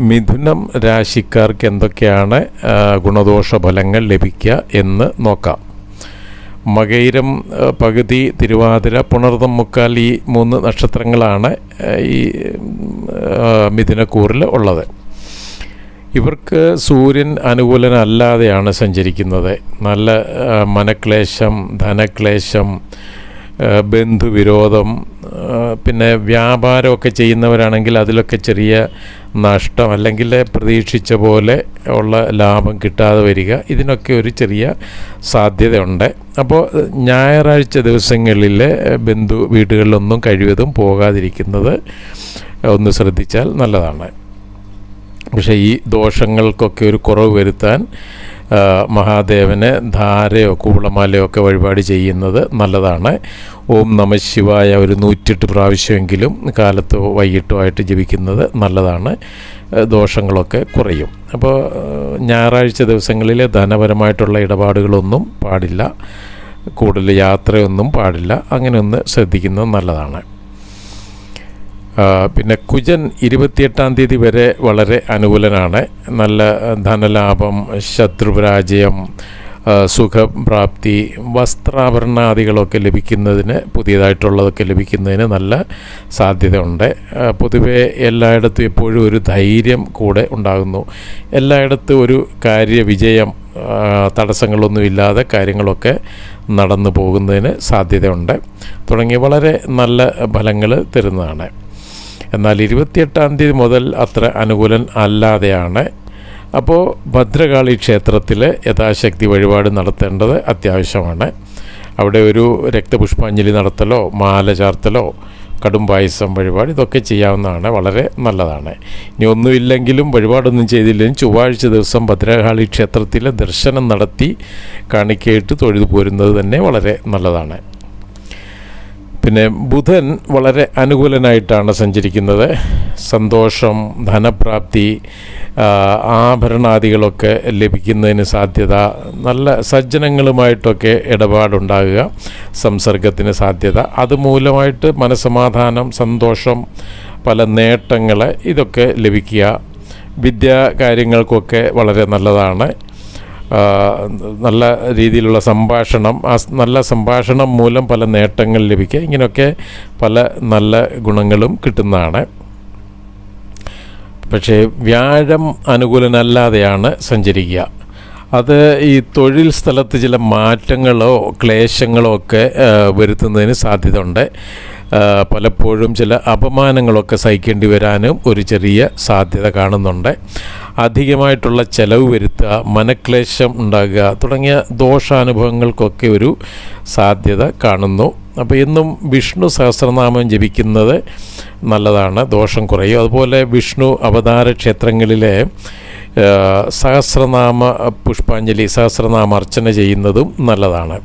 മിഥുനം രാശിക്കാർക്ക് എന്തൊക്കെയാണ് ഗുണദോഷ ഫലങ്ങൾ ലഭിക്കുക എന്ന് നോക്കാം. മകൈരം പകുതി തിരുവാതിര പുണർതം മുക്കാൽ ഈ മൂന്ന് നക്ഷത്രങ്ങളാണ് ഈ മിഥുനക്കൂറിൽ ഉള്ളത്. ഇവർക്ക് സൂര്യൻ അനുകൂലനല്ലാതെയാണ് സഞ്ചരിക്കുന്നത്. നല്ല മനക്ലേശം ധനക്ലേശം ബന്ധുവിരോധം പിന്നെ വ്യാപാരമൊക്കെ ചെയ്യുന്നവരാണെങ്കിൽ അതിലൊക്കെ ചെറിയ നഷ്ടം അല്ലെങ്കിൽ പ്രതീക്ഷിച്ച പോലെ ഉള്ള ലാഭം കിട്ടാതെ വരിക. ഇതിനൊക്കെ ഒരു ചെറിയ സാധ്യതയുണ്ട്. അപ്പോൾ ഞായറാഴ്ച ദിവസങ്ങളിൽ ബന്ധു വീടുകളിലൊന്നും കഴിവതും പോകാതിരിക്കുന്നത് ഒന്ന് ശ്രദ്ധിച്ചാൽ നല്ലതാണ്. പക്ഷേ ഈ ദോഷങ്ങൾക്കൊക്കെ ഒരു കുറവ് വരുത്താൻ മഹാദേവന് ധാരയോ കൂളമാലയോ ഒക്കെ വഴിപാട് ചെയ്യുന്നത് നല്ലതാണ്. ഓം നമ ശിവായ ഒരു നൂറ്റെട്ട് പ്രാവശ്യമെങ്കിലും കാലത്തോ വൈകിട്ടോ ആയിട്ട് ജപിക്കുന്നത് നല്ലതാണ്. ദോഷങ്ങളൊക്കെ കുറയും. അപ്പോൾ ഞായറാഴ്ച ദിവസങ്ങളിൽ ധനപരമായിട്ടുള്ള ഇടപാടുകളൊന്നും പാടില്ല. കൂടുതൽ യാത്രയൊന്നും പാടില്ല. അങ്ങനെ ഒന്ന് ശ്രദ്ധിക്കുന്നത് നല്ലതാണ്. പിന്നെ കുജൻ ഇരുപത്തിയെട്ടാം തീയതി വരെ വളരെ അനുകൂലനാണ്. നല്ല ധനലാഭം ശത്രുപരാജയം സുഖപ്രാപ്തി വസ്ത്രാഭരണാദികളൊക്കെ ലഭിക്കുന്നതിന് പുതിയതായിട്ടുള്ളതൊക്കെ ലഭിക്കുന്നതിന് നല്ല സാധ്യതയുണ്ട്. പൊതുവെ എല്ലായിടത്തും എപ്പോഴും ഒരു ധൈര്യം കൂടെ ഉണ്ടാകുന്നു. എല്ലായിടത്തും ഒരു കാര്യവിജയം തടസ്സങ്ങളൊന്നുമില്ലാതെ കാര്യങ്ങളൊക്കെ നടന്നു പോകുന്നതിന് സാധ്യതയുണ്ട്. തുടങ്ങി വളരെ നല്ല ഫലങ്ങൾ തരുന്നതാണ്. എന്നാൽ ഇരുപത്തിയെട്ടാം തീയതി മുതൽ അത്ര അനുകൂലൻ അല്ലാതെയാണ്. അപ്പോൾ ഭദ്രകാളി ക്ഷേത്രത്തിൽ യഥാശക്തി വഴിപാട് നടത്തേണ്ടത് അത്യാവശ്യമാണ്. അവിടെ ഒരു രക്തപുഷ്പാഞ്ജലി നടത്തലോ മാല ചാർത്തലോ കടും പായസം വഴിപാട് ഇതൊക്കെ ചെയ്യാവുന്നതാണ് വളരെ നല്ലതാണ്. ഇനി ഒന്നുമില്ലെങ്കിലും വഴിപാടൊന്നും ചെയ്തില്ലെങ്കിലും ചൊവ്വാഴ്ച ദിവസം ഭദ്രകാളി ക്ഷേത്രത്തിലെ ദർശനം നടത്തി കാണിക്കയിട്ട് തൊഴുതു പോരുന്നത് തന്നെ വളരെ നല്ലതാണ്. പിന്നെ ബുധൻ വളരെ അനുകൂലനായിട്ടാണ് സഞ്ചരിക്കുന്നത്. സന്തോഷം ധനപ്രാപ്തി ആഭരണാദികളൊക്കെ ലഭിക്കുന്നതിന് സാധ്യത നല്ല സജ്ജനങ്ങളുമായിട്ടൊക്കെ ഇടപാടുണ്ടാകുക സംസർഗത്തിന് സാധ്യത. അതുമൂലമായിട്ട് മനസമാധാനം സന്തോഷം പല നേട്ടങ്ങൾ ഇതൊക്കെ ലഭിക്കുക. വിദ്യാ കാര്യങ്ങൾക്കൊക്കെ വളരെ നല്ലതാണ്. നല്ല രീതിയിലുള്ള സംഭാഷണം ആ നല്ല സംഭാഷണം മൂലം പല നേട്ടങ്ങൾ ലഭിക്കുക. ഇങ്ങനെയൊക്കെ പല നല്ല ഗുണങ്ങളും കിട്ടുന്നതാണ്. പക്ഷേ വ്യാഴം അനുകൂലനല്ലാതെയാണ് സഞ്ചരിക്കുക. അത് ഈ തൊഴിൽ സ്ഥലത്ത് ചില മാറ്റങ്ങളോ ക്ലേശങ്ങളോ ഒക്കെ വരുത്തുന്നതിന് സാധ്യതയുണ്ട്. ഉണ്ട് പലപ്പോഴും ചില അപമാനങ്ങളൊക്കെ സഹിക്കേണ്ടി വരാനും ഒരു ചെറിയ സാധ്യത കാണുന്നുണ്ട്. അധികമായിട്ടുള്ള ചെലവ് വരുത്തുക മനക്ലേശം ഉണ്ടാകുക തുടങ്ങിയ ദോഷാനുഭവങ്ങൾക്കൊക്കെ ഒരു സാധ്യത കാണുന്നു. അപ്പോൾ എന്നും വിഷ്ണു സഹസ്രനാമം ജപിക്കുന്നത് നല്ലതാണ് ദോഷം കുറയും. അതുപോലെ വിഷ്ണു അവതാര ക്ഷേത്രങ്ങളിലെ സഹസ്രനാമ പുഷ്പാഞ്ജലി സഹസ്രനാമ അർച്ചന ചെയ്യുന്നതും നല്ലതാണ്.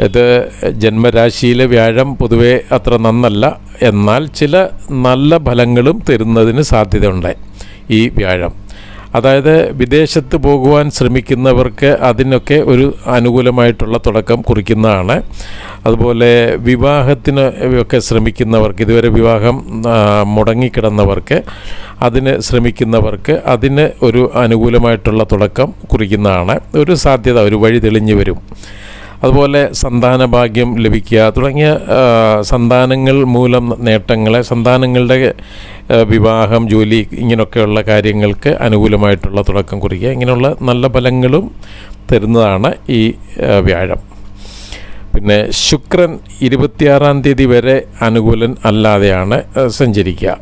ഇത് ജന്മരാശിയിലെ വ്യാഴം പൊതുവെ അത്ര നന്നല്ല. എന്നാൽ ചില നല്ല ഫലങ്ങളും തരുന്നതിന് സാധ്യതയുണ്ട് ഈ വ്യാഴം. അതായത് വിദേശത്ത് പോകുവാൻ ശ്രമിക്കുന്നവർക്ക് അതിനൊക്കെ ഒരു അനുകൂലമായിട്ടുള്ള തുടക്കം കുറിക്കുന്നതാണ്. അതുപോലെ വിവാഹത്തിന് ഒക്കെ ശ്രമിക്കുന്നവർക്ക് ഇതുവരെ വിവാഹം മുടങ്ങിക്കിടന്നവർക്ക് അതിന് ശ്രമിക്കുന്നവർക്ക് അതിന് ഒരു അനുകൂലമായിട്ടുള്ള തുടക്കം കുറിക്കുന്നതാണ്. ഒരു സാധ്യത ഒരു വഴി തെളിഞ്ഞു വരും. അതുപോലെ സന്താന ഭാഗ്യം ലഭിക്കുക തുടങ്ങിയ സന്താനങ്ങൾ മൂലം നേട്ടങ്ങളെ സന്താനങ്ങളുടെ വിവാഹം ജോലി ഇങ്ങനെയൊക്കെയുള്ള കാര്യങ്ങൾക്ക് അനുകൂലമായിട്ടുള്ള തുടക്കം കുറിക്കുക. ഇങ്ങനെയുള്ള നല്ല ഫലങ്ങളും തരുന്നതാണ് ഈ വ്യാഴം. പിന്നെ ശുക്രൻ ഇരുപത്തിയാറാം തീയതി വരെ അനുകൂലൻ അല്ലാതെയാണ് സഞ്ചരിക്കുക.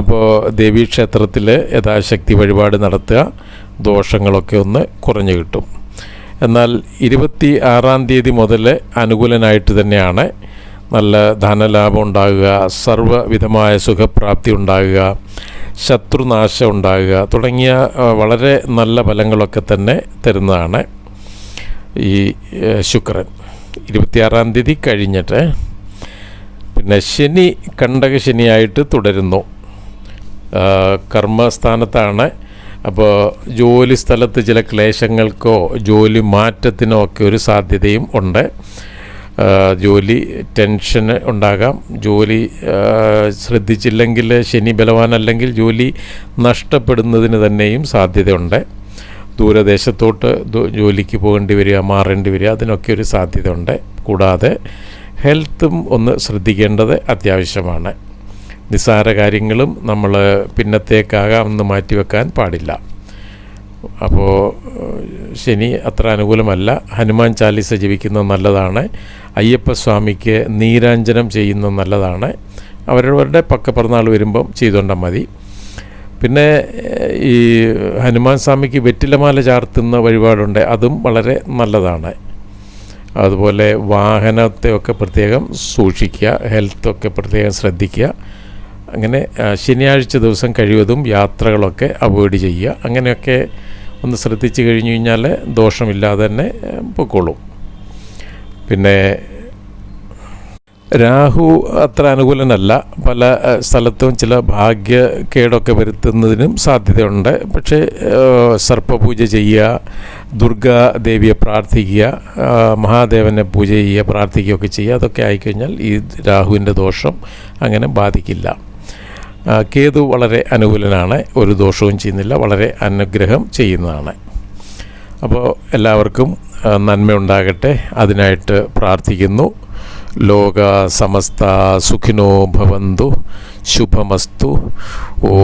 അപ്പോൾ ദേവീക്ഷേത്രത്തിൽ യഥാശക്തി വഴിപാട് നടത്തുക. ദോഷങ്ങളൊക്കെ ഒന്ന് കുറഞ്ഞു കിട്ടും. എന്നാൽ ഇരുപത്തി ആറാം തീയതി മുതൽ അനുകൂലനായിട്ട് തന്നെയാണ് നല്ല ധനലാഭം ഉണ്ടാകുക സർവവിധമായ സുഖപ്രാപ്തി ഉണ്ടാകുക ശത്രുനാശം ഉണ്ടാകുക തുടങ്ങിയ വളരെ നല്ല ഫലങ്ങളൊക്കെ തന്നെ തരുന്നതാണ് ഈ ശുക്രൻ. ഇരുപത്തിയാറാം തീയതി കഴിഞ്ഞിട്ട് പിന്നെ ശനി കണ്ടക ശനിയായിട്ട് തുടരുന്നു. കർമ്മസ്ഥാനത്താണ് അപ്പോൾ ജോലി സ്ഥലത്ത് ചില ക്ലേശങ്ങൾക്കോ ജോലി മാറ്റത്തിനോ ഒക്കെ ഒരു സാധ്യതയും ഉണ്ട്. ജോലി ടെൻഷൻ ഉണ്ടാകാം. ജോലി ശ്രദ്ധിച്ചില്ലെങ്കിൽ ശനി ബലവാനല്ലെങ്കിൽ ജോലി നഷ്ടപ്പെടുന്നതിന് തന്നെയും സാധ്യതയുണ്ട്. ദൂരദേശത്തോട്ട് ജോലിക്ക് പോകേണ്ടി വരിക മാറേണ്ടി വരിക അതിനൊക്കെ ഒരു സാധ്യതയുണ്ട്. കൂടാതെ ഹെൽത്തും ഒന്ന് ശ്രദ്ധിക്കേണ്ടത് അത്യാവശ്യമാണ്. നിസ്സാര കാര്യങ്ങളും നമ്മൾ പിന്നത്തേക്കാകാമെന്ന് മാറ്റിവെക്കാൻ പാടില്ല. അപ്പോൾ ശനി അത്ര അനുകൂലമല്ല. ഹനുമാൻ ചാലിസ ജീവിക്കുന്നത് നല്ലതാണ്. അയ്യപ്പസ്വാമിക്ക് നീരാഞ്ജനം ചെയ്യുന്നത് നല്ലതാണ്. അവരവരുടെ പക്ക പിറന്നാൾ വരുമ്പം ചെയ്തുകൊണ്ടാൽ മതി. പിന്നെ ഈ ഹനുമാൻ സ്വാമിക്ക് വെറ്റിലമാല ചാർത്തുന്ന വഴിപാടുണ്ട്. അതും വളരെ നല്ലതാണ്. അതുപോലെ വാഹനത്തെ ഒക്കെ പ്രത്യേകം സൂക്ഷിക്കുക ഹെൽത്തൊക്കെ പ്രത്യേകം ശ്രദ്ധിക്കുക. അങ്ങനെ ശനിയാഴ്ച ദിവസം കഴിവതും യാത്രകളൊക്കെ അവോയ്ഡ് ചെയ്യുക. അങ്ങനെയൊക്കെ ഒന്ന് ശ്രദ്ധിച്ചു കഴിഞ്ഞു കഴിഞ്ഞാൽ ദോഷമില്ലാതെ തന്നെ പൊക്കോളും. പിന്നെ രാഹു അത്ര അനുകൂലനല്ല. പല സ്ഥലത്തും ചില ഭാഗ്യക്കേടൊക്കെ വരുത്തുന്നതിനും സാധ്യതയുണ്ട്. പക്ഷേ സർപ്പപൂജ ചെയ്യുക ദുർഗാദേവിയെ പ്രാർത്ഥിക്കുക മഹാദേവനെ പൂജ ചെയ്യുക പ്രാർത്ഥിക്കുകയൊക്കെ ചെയ്യുക അതൊക്കെ ആയിക്കഴിഞ്ഞാൽ ഈ രാഹുവിന്റെ ദോഷം അങ്ങനെ ബാധിക്കില്ല. കേതു വളരെ അനുകൂലനാണ് ഒരു ദോഷവും ചെയ്യുന്നില്ല വളരെ അനുഗ്രഹം ചെയ്യുന്നതാണ്. അപ്പോൾ എല്ലാവർക്കും നന്മയുണ്ടാകട്ടെ അതിനായിട്ട് പ്രാർത്ഥിക്കുന്നു. ലോക സമസ്ത സുഖിനോ ഭവന്തു ശുഭമസ്തു. ഓ